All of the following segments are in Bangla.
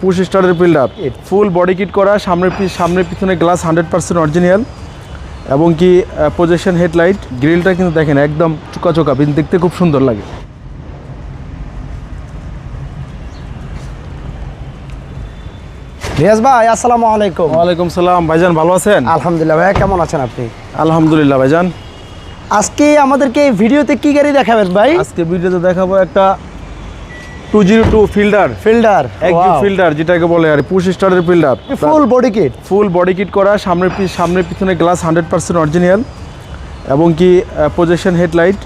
পুশ স্টারের build up full body kit করা সামনের পি- সামনের পিছনে গ্লাস হান্ড্রেড পার্সেন্ট অরিজিনাল এবং কি প্রজেকশন হেডলাইট গ্রিলটা কিন্তু দেখেন একদম চোকা চোকা দেখতে খুব সুন্দর লাগে। রিয়াজ ভাই আসসালামু আলাইকুম। ওয়ালাইকুম সালাম। ভাইজান ভালো আছেন? আলহামদুলিল্লাহ ভাই কেমন আছেন আপনি? আলহামদুলিল্লাহ ভাইজান। আজকে আমাদেরকে এই ভিডিওতে কি গাড়ি দেখাবেন ভাই? আজকে ভিডিওতে দেখাবো একটা two zero two Fielder Fielder একজন ফিল্ডার যেটাকে বলে আর পুশ স্টারের Fielder full body kit full body kit করা সামনের পি- সামনের পিছনে গ্লাস হান্ড্রেড পার্সেন্ট অরিজিনাল এবং কি প্রজেকশন হেডলাইট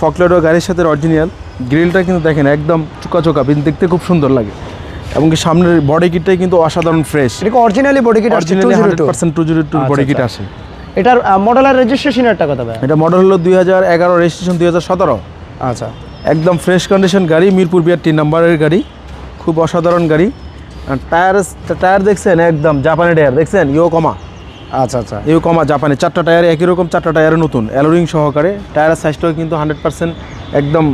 ফকলেটও গাড়ির সাথে অরিজিনাল গ্রিলটা কিন্তু দেখেন একদম চোকা চোকা দেখতে খুব সুন্দর লাগে। এবং কি সামনের বডি কিটটাই কিন্তু অসাধারণ ফ্রেশ এটা originally body kit originally hundred 202 percent two zero two body kit. আসে। এটার মডেল আর রেজিস্ট্রেশন একটা কথা ভাই? এটা মডেল হলো দুই হাজার এগারো রেজিস্ট্রেশন দুই হাজার সতেরো। আচ্ছা। একদম ফ্রেশ কন্ডিশন গাড়ি মিরপুর বিয়ার তিন নম্বরের গাড়ি খুব অসাধারণ গাড়ি। টায়ার টায়ার দেখছেন? একদম জাপানি টায়ার দেখছেন? ইও কমা আচ্ছা আচ্ছা। ইউ কমা জাপানি চারটা টায়ার একই রকম চারটা টায়ার নতুন। অ্যালোরিং সহকারে। টায়ারের সাইজটাও কিন্তু হান্ড্রেড পার্সেন্ট একদম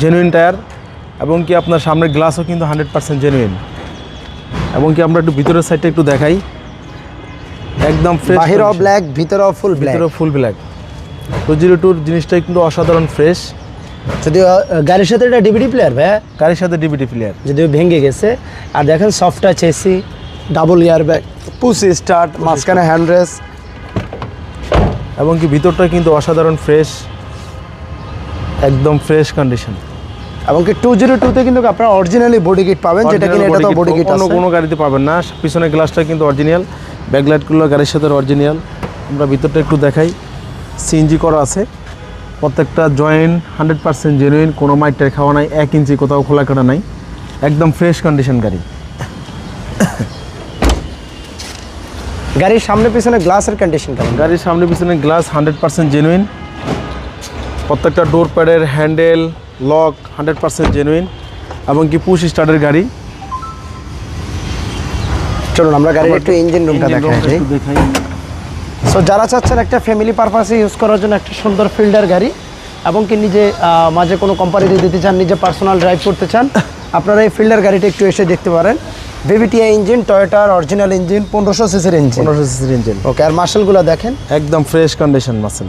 জেনুইন টায়ার এবং কি আপনার সামনের গ্লাসও কিন্তু হান্ড্রেড পার্সেন্ট জেনুইন এবং কি আমরা একটু ভিতরের সাইডটা একটু দেখাই। একদম ফ্রেশ বাহিরও ব্ল্যাক ভিতরেও ফুল ব্ল্যাক ভিতরে ফুল ব্ল্যাক টু জিরো টুর জিনিসটা কিন্তু অসাধারণ ফ্রেশ যদিও গাড়ির সাথে এটা ডিভিডি প্লেয়ার ভাই গাড়ির সাথে ডিবিটি প্লেয়ার যদিও ভেঙে গেছে। আর দেখেন soft touch AC double airbag push start মাঝখানে হ্যান্ড রেস এবং কি ভিতরটা কিন্তু অসাধারণ ফ্রেশ একদম ফ্রেশ কন্ডিশন এবং কি টু জিরো টুতে কিন্তু আপনারা অরিজিনালি বডি কিট পাবেন যেটা কিনা এটা তো বডি কিট অন্য কোনো গাড়িতে পাবেন না। পিছনের গ্লাসটা কিন্তু অরিজিনাল ব্যাকলাইটগুলো গাড়ির সাথে অরিজিনাল আমরা ভিতরটা একটু দেখাই। সিএনজি করা আছে। প্রত্যেকটা জয়েন্ট হান্ড্রেড পার্সেন্ট জেনুইন কোনো মাইটার খাওয়া নাই এক ইঞ্চি কোথাও খোলা কাটা নাই একদম ফ্রেশ কন্ডিশন গাড়ি। গাড়ির সামনে পিছনে গ্লাসের কন্ডিশন কেমন? গাড়ির সামনে পিছনে গ্লাস হান্ড্রেড পার্সেন্ট জেনুইন প্রত্যেকটা ডোর প্যাডের handle lock hundred percent genuine এবং কি পুশ স্টার্টের গাড়ি। চলুন আমরা গাড়ির একটু ইঞ্জিন রুমটা দেখাই room টা একটু দেখাই সো যারা চাচ্ছেন একটা ফ্যামিলি পারপাসে ইউজ করার জন্য একটা সুন্দর ফিল্ডার গাড়ি এবং কি নিজে মাঝে কোনো কোম্পানিতে দিতে চান নিজে পার্সোনাল ড্রাইভ করতে চান আপনারা এই ফিল্ডার গাড়িটা একটু এসে দেখতে পারেন। ভিভিটিআই ইঞ্জিন টয়োটার অরিজিনাল ইঞ্জিন পনেরোশো সিসির ইঞ্জিন পনেরোশো সিসির ইঞ্জিন ওকে আর মার্শালগুলো দেখেন। একদম ফ্রেশ কন্ডিশন মাসেল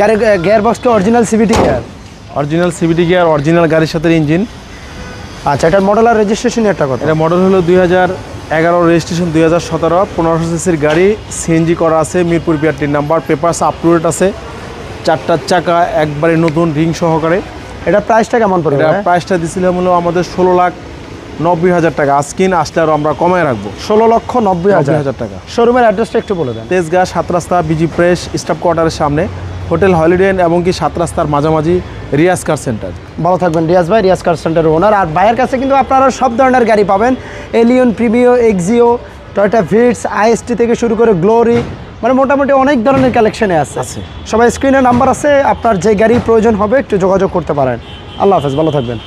গাড়ির গিয়ার বক্সটা original CVT gear original CVT gear original গাড়ির সাথে ইঞ্জিন আচ্ছা এটার মডেল আর রেজিস্ট্রেশন একটা কথা এটা মডেল হলো দুই হাজার এগারো রেজিস্ট্রেশন দুই হাজার সতেরো পনেরোশো সিসির গাড়ি সিএনজি করা আছে মিরপুর বিআর তিন number papers up to date আছে। চারটার চাকা একবারে নতুন রিং সহকারে। এটা প্রাইসটা কেমন পড়বে এটা প্রাইসটা দিছিলাম হলো আমাদের ষোলো লাখ নব্বই হাজার টাকা। আজকিন আসলে আরও আমরা কমায় রাখব। ষোলো লক্ষ নব্বই হাজার। হাজার টাকা। শোরুমের অ্যাড্রেসটা একটু বলে দেন। তেজগাঁ সাত রাস্তা বিজি প্রেস স্টাফ কোয়ার্টারের সামনে। হোটেল হলিডে এবং কি সাত রাস্তার মাঝামাঝি রিয়াজ কার সেন্টার। ভালো থাকবেন রিয়াজ ভাই রিয়াজ কার সেন্টারের ওনার। আর ভাইয়ের কাছে কিন্তু আপনারা সব ধরনের গাড়ি পাবেন। Allion Premio Axio Toyota Vitz IST থেকে শুরু করে গ্লোরি মানে মোটামুটি অনেক ধরনের কালেকশনে আছে। আছে। সবাই স্ক্রিনে নাম্বার আছে আপনার যে গাড়ি প্রয়োজন হবে একটু যোগাযোগ করতে পারেন। আল্লাহ হাফেজ ভালো থাকবেন।